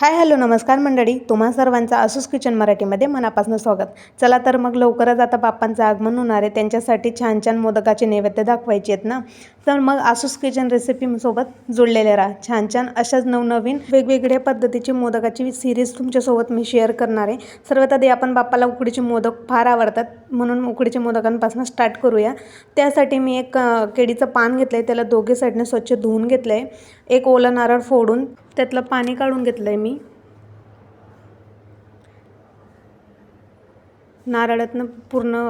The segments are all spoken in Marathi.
हाय हॅलो नमस्कार मंडळी. तुम्हा सर्वांचं असूस किचन मराठीमध्ये मनापासून स्वागत. चला तर मग लवकरच आता बाप्पांचं आगमन होणार आहे. त्यांच्यासाठी छान छान मोदकाचे नैवेद्य दाखवायचे आहेत ना. तर मग आसूस किचन रेसिपीसोबत जुळलेले राहा. छान छान अशाच नवनवीन वेगवेगळ्या पद्धतीची मोदकाची सिरीज तुमच्यासोबत मी शेअर करणार आहे. सर्वात आधी आपण बाप्पाला उकडीचे मोदक फार आवडतात. म्हणून उकडीचे मोदकांपासून स्टार्ट करूया. त्यासाठी मी एक केळीचं पान घेतलं आहे त्याला दोघे साईडने स्वच्छ धुवून घेतलं आहे एक ओलं नारळ फोडून त्यातलं पाणी काढून घेतलं आहे मी. नारळातनं पूर्ण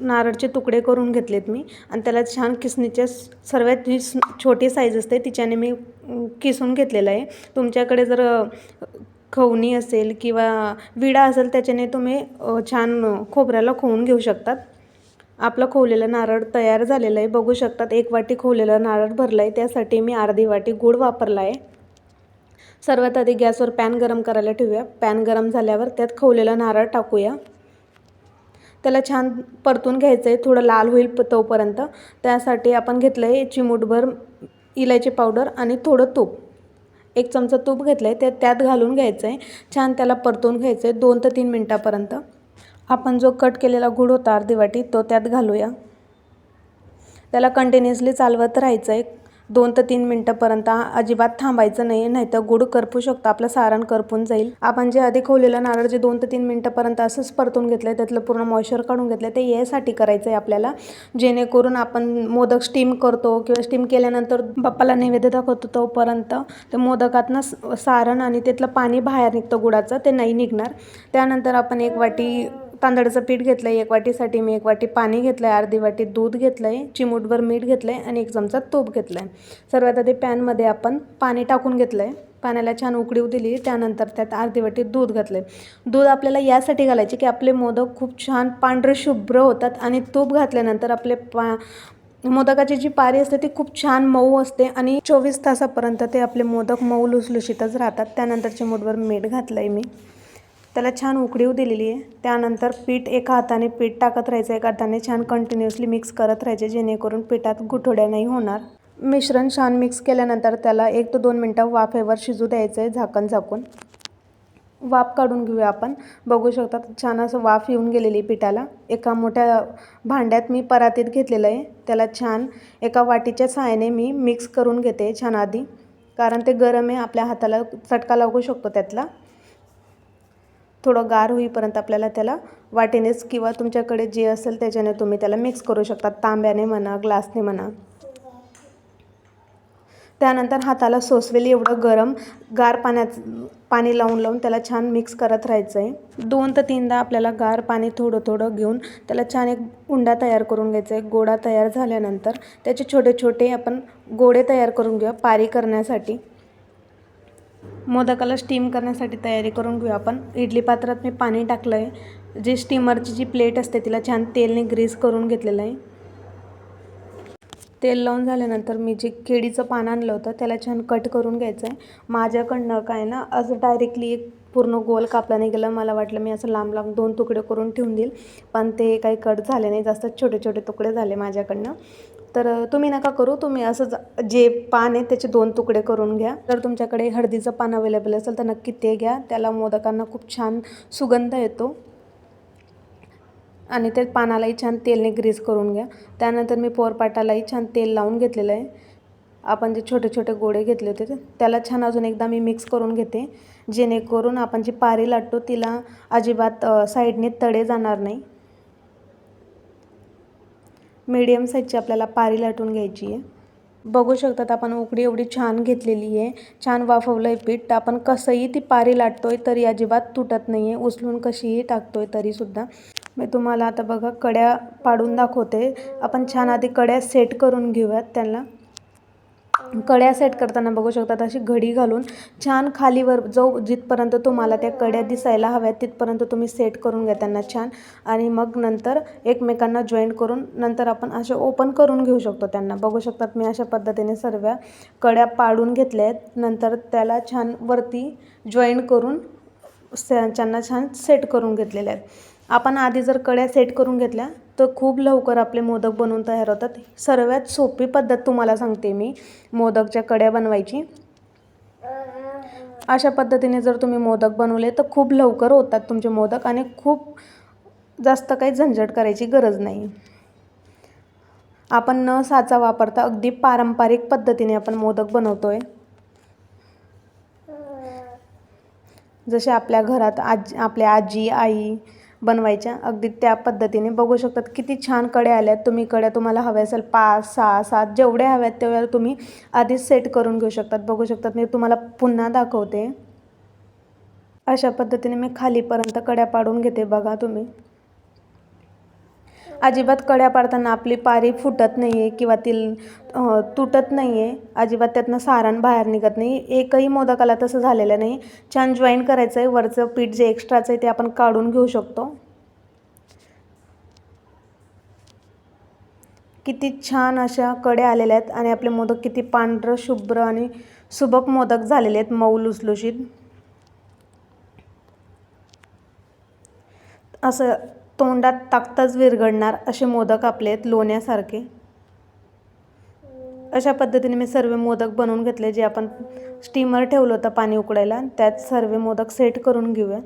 नारळचे तुकडे करून घेतलेत मी. आणि त्याला छान किसणीच्या सर्वात जी छोटी साईज असते तिच्याने मी किसून घेतलेलं आहे. तुमच्याकडे जर खवणी असेल किंवा विडा असेल त्याच्याने तुम्ही छान खोबऱ्याला खोवून घेऊ शकतात. आपलं खोवलेलं नारळ तयार झालेलं आहे बघू शकतात एक वाटी खोवलेलं नारळ भरलं आहे त्यासाठी मी अर्धी वाटी गूळ वापरला आहे सर्वात आधी गॅसवर पॅन गरम करायला ठेवूया. पॅन गरम झाल्यावर त्यात खवलेलं नारळ टाकूया. त्याला छान परतून घ्यायचं आहे थोडं लाल होईल प तोपर्यंत. त्यासाठी आपण घेतलं आहे चिमूटभर इलायची पावडर आणि थोडं तूप. एक चमचा तूप घेतलं आहे ते त्यात घालून घ्यायचं आहे छान त्याला परतून घ्यायचं आहे दोन ते तीन मिनटापर्यंत. आपण जो कट केलेला गुड होता अर्धी वाटी तो त्यात घालूया. त्याला कंटिन्युअसली चालवत राहायचं आहे दोन ते तीन मिनटापर्यंत अजिबात थांबायचं नाही नाही तर गुड करपू शकतो आपलं सारण करपून जाईल. आपण जे आधी खोवलेलं नारळ जे दोन ते तीन मिनटापर्यंत असंच परतून घेतलं आहे त्यातलं पूर्ण मॉइश्चर काढून घेतलं आहे ते यासाठी करायचं आहे आपल्याला. जेणेकरून आपण मोदक स्टीम करतो किंवा स्टीम केल्यानंतर बाप्पाला नैवेद्य दाखवतो तोपर्यंत ते मोदकातनं सारण आणि त्यातलं पाणी बाहेर निघतं गुडाचं ते नाही निघणार. त्यानंतर आपण एक वाटी तांदळाचं पीठ घेतलं आहे एक वाटीसाठी मी एक वाटी पाणी घेतलं आहे अर्धी वाटी दूध घेतलं आहे चिमूटभर मीठ घेतलं आहे आणि एक चमचा तूप घेतलं आहे सर्वात आधी पॅनमध्ये आपण पाणी टाकून घेतलं आहे पाण्याला छान उकळीव दिली त्यानंतर त्यात अर्धी वाटी दूध घातलं आहे दूध आपल्याला यासाठी घालायचे की आपले मोदक खूप छान पांढरे शुभ्र होतात आणि तूप घातल्यानंतर आपले पा मोदकाची जी पारी असते ती खूप छान मऊ असते आणि चोवीस तासापर्यंत ते आपले मोदक मऊ लुसलुशीतच राहतात. त्यानंतर चिमूटभर मीठ घातलं आहे मी. त्याला छान उकळीव दिलेली आहे. त्यानंतर पीठ एका हाताने पीठ टाकत राहायचं एका हाताने छान कंटिन्युअसली मिक्स करत राहायचे जेणेकरून पिठात गुठोड्या नाही होणार. मिश्रण छान मिक्स केल्यानंतर त्याला एक ते दोन मिनटं वाफेवर शिजू द्यायचं आहे झाकण झाकून. वाफ काढून घेऊया आपण. बघू शकता छान असं वाफ येऊन गेलेली पिठाला. एका मोठ्या भांड्यात मी परातीत घेतलेलं आहे. त्याला छान एका वाटीच्या सहाय्याने मी मिक्स करून घेते छान आधी. कारण ते गरम आहे आपल्या हाताला चटका लागू शकतो त्यातला. थोडं गार होईपर्यंत आपल्याला त्याला वाटीनेच किंवा तुमच्याकडे जे असेल त्याच्याने तुम्ही त्याला मिक्स करू शकता तांब्याने म्हणा ग्लासने म्हणा. त्यानंतर हाताला सोसवेल एवढं गरम गार पाण्यात पाणी लावून लावून त्याला छान मिक्स करत राहायचं आहे दोन ते तीनदा आपल्याला गार पाणी थोडं थोडं घेऊन त्याला छान एक उंडा तयार करून घ्यायचा आहे गोडा तयार झाल्यानंतर त्याचे छोटे छोटे आपण गोडे तयार करून घेऊया पारी करण्यासाठी. मोदकाला स्टीम करण्यासाठी तयारी करून घेऊ आपण. इडली पात्रात मी पाणी टाकलं आहे जी स्टीमरची जी प्लेट असते तिला छान तेलने ग्रीस करून घेतलेलं आहे. तेल लावून झाल्यानंतर मी जे केळीचं पान आणलं होतं त्याला छान कट करून घ्यायचं आहे माझ्याकडनं काय ना असं डायरेक्टली एक पूर्ण गोल कापला नाही गेला मला वाटलं मी असं लांब लांब दोन तुकडे करून ठेवून देईल. पण ते काही कट झाले नाही जास्त छोटे छोटे तुकडे झाले माझ्याकडनं. तर तुम्ही नका करू तुम्ही असं जे पान आहे त्याचे दोन तुकडे करून घ्या. जर तुमच्याकडे हळदीचं पान अवेलेबल असेल तर नक्की ते घ्या. त्याला मोदकांना खूप छान सुगंध येतो. आणि ते पानालाही छान तेलने ग्रीस करून घ्या. त्यानंतर मी पोरपाटालाही छान तेल लावून घेतलेलं आहे. आपण जे छोटे छोटे गोळे घेतले होते त्याला छान अजून एकदा मी मिक्स करून घेते. जेणेकरून आपण जी पारी लाटतो तिला अजिबात साईडने तडे जाणार नाही. मीडियम साईजची आपल्याला पारी लाटून घ्यायची आहे. बघू शकतात आपण उकडी एवढी छान घेतलेली आहे. छान वाफवलं आहे पीठ. आपण कसंही ती पारी लाटतोय तरी अजिबात तुटत नाही आहे उचलून कशीही टाकतोय तरीसुद्धा. मी तुम्हाला आता बघा कड्या पाडून दाखवते. आपण छान आधी कड्या सेट करून घेऊयात त्यांना कड्या सेट करताना बघू शकतात अशी घडी घालून छान खालीवर जो जिथपर्यंत तुम्हाला त्या कड्या दिसायला हव्यात तिथपर्यंत तुम्ही सेट करून घ्या त्यांना छान. आणि मग नंतर एकमेकांना जॉईंट करून नंतर आपण असे ओपन करून घेऊ शकतो त्यांना. बघू शकतात मी अशा पद्धतीने सर्व कड्या पाडून घेतल्या आहेत. नंतर त्याला छान वरती जॉईंट करून त्यांना छान सेट करून घेतलेल्या आहेत. आपण आधी जर कड्या सेट करून घेतल्या तर खूप लवकर आपले मोदक बनवून तयार होतात. सर्वात सोपी पद्धत तुम्हाला सांगते मी मोदकच्या कड्या बनवायची. अशा पद्धतीने जर तुम्ही मोदक बनवले तर खूप लवकर होतात तुमचे मोदक आणि खूप जास्त काही झंझट करायची गरज नाही. आपण न साचा वापरता अगदी पारंपरिक पद्धतीने आपण मोदक बनवतो आहे जसे आपल्या घरात आज आपल्या आजी आई बनवायच्या. अगदी त्या पद्धतीने बघू शकतात. किती छान कड्या आल्यात तुम्ही. कड्या तुम्हाला हव्या असेल पाच सहा सात जेवढ्या हव्यात तेवढ्या तुम्ही आधीच सेट करून घेऊ शकतात. बघू शकतात. मी तुम्हाला पुन्हा दाखवते. अशा पद्धतीने मी खालीपर्यंत कड्या पाडून घेते बघा तुम्ही. अजिबात कड्या पाडताना आपली पारी फुटत नाही आहे किंवा ती तुटत नाही आहे अजिबात त्यातनं सारण बाहेर निघत नाही. एकही मोदकाला तसं झालेलं नाही. छान जॉईन करायचं आहे वरचं पीठ जे एक्स्ट्राचं आहे ते आपण काढून घेऊ शकतो. किती छान अशा कड्या आलेल्या आहेत आणि आपले मोदक किती पांढरं शुभ्र आणि सुबक मोदक झालेले आहेत मऊ लुसलुशीत. असं तोंडात टाकताच विरघडणार असे मोदक आपले आहेत लोण्यासारखे. अशा पद्धतीने मी सर्व मोदक बनवून घेतले जे आपण स्टीमर ठेवलं होतं पाणी उकडायला त्यात सर्व मोदक सेट करून घेऊया.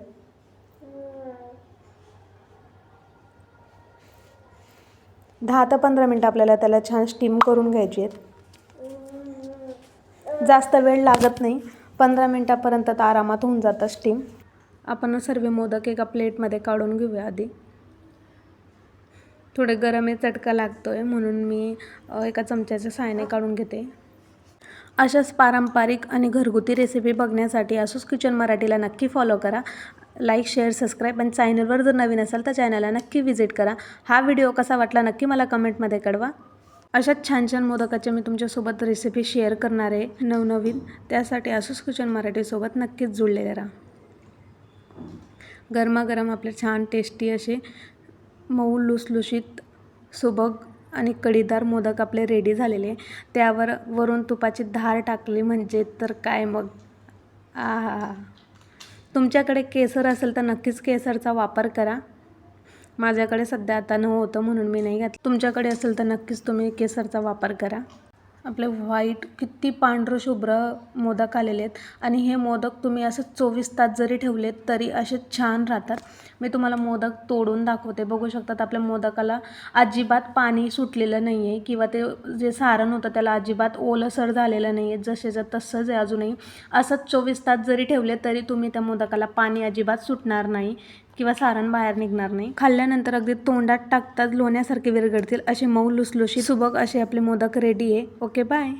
दहा ते पंधरा मिनटं आपल्याला त्याला छान स्टीम करून घ्यायची आहेत. जास्त वेळ लागत नाही पंधरा मिनटापर्यंत तर आरामात होऊन जातं स्टीम आपण सर्व मोदक एका प्लेटमध्ये काढून घेऊया आधी. थोडे गरम आहे चटका लागतो आहे म्हणून मी एका चमच्याच्या सायने काढून घेते. अशाच पारंपरिक आणि घरगुती रेसिपी बघण्यासाठी असूस किचन मराठीला नक्की फॉलो करा. लाईक शेअर सबस्क्राईब आणि चॅनलवर जर नवीन असाल तर चॅनलला नक्की व्हिजिट करा. हा व्हिडिओ कसा वाटला नक्की मला कमेंटमध्ये कळवा. अशाच छान छान मोदकाच्या मी तुमच्यासोबत रेसिपी शेअर करणार आहे नवनवीन. त्यासाठी असूस किचन मराठीसोबत नक्कीच जुळलेले राहा. गरमागरम आपले छान टेस्टी असे मऊ लुसलुशीत सुबक आणि कढीदार मोदक आपले रेडी झालेले. त्यावर वरून तुपाची धार टाकली म्हणजे तर काय मग? आहा. तुमच्याकडे केसर असेल तर नक्कीच केसरचा वापर करा. माझ्याकडे सध्या आता नव्हतं म्हणून मी नाही घातलं. तुमच्याकडे असेल तर नक्कीच तुम्ही केसरचा वापर करा. आपले व्हाईट किती पांढरं शुभ्र मोदक आलेले आहेत. आणि हे मोदक तुम्ही असं चोवीस तास जरी ठेवलेत तरी असे छान राहतात. मी तुम्हाला मोदक तोडून दाखवते. बघू शकतात आपल्या मोदकाला अजिबात पाणी सुटलेलं नाही आहे किंवा ते जे सारण होतं त्याला अजिबात ओलसर झालेलं नाही आहे जसेचं तसंच आहे अजूनही. असंच चोवीस तास जरी ठेवले तरी तुम्ही त्या मोदकाला पाणी अजिबात सुटणार नाही किंवा सारण बाहेर निघणार नाही. खाल्ल्यानंतर अगदी तोंडात टाकताच लोण्यासारखे विरघडतील असे मऊ लुसलुशी सुबक असे आपले मोदक रेडी आहे. Okay bye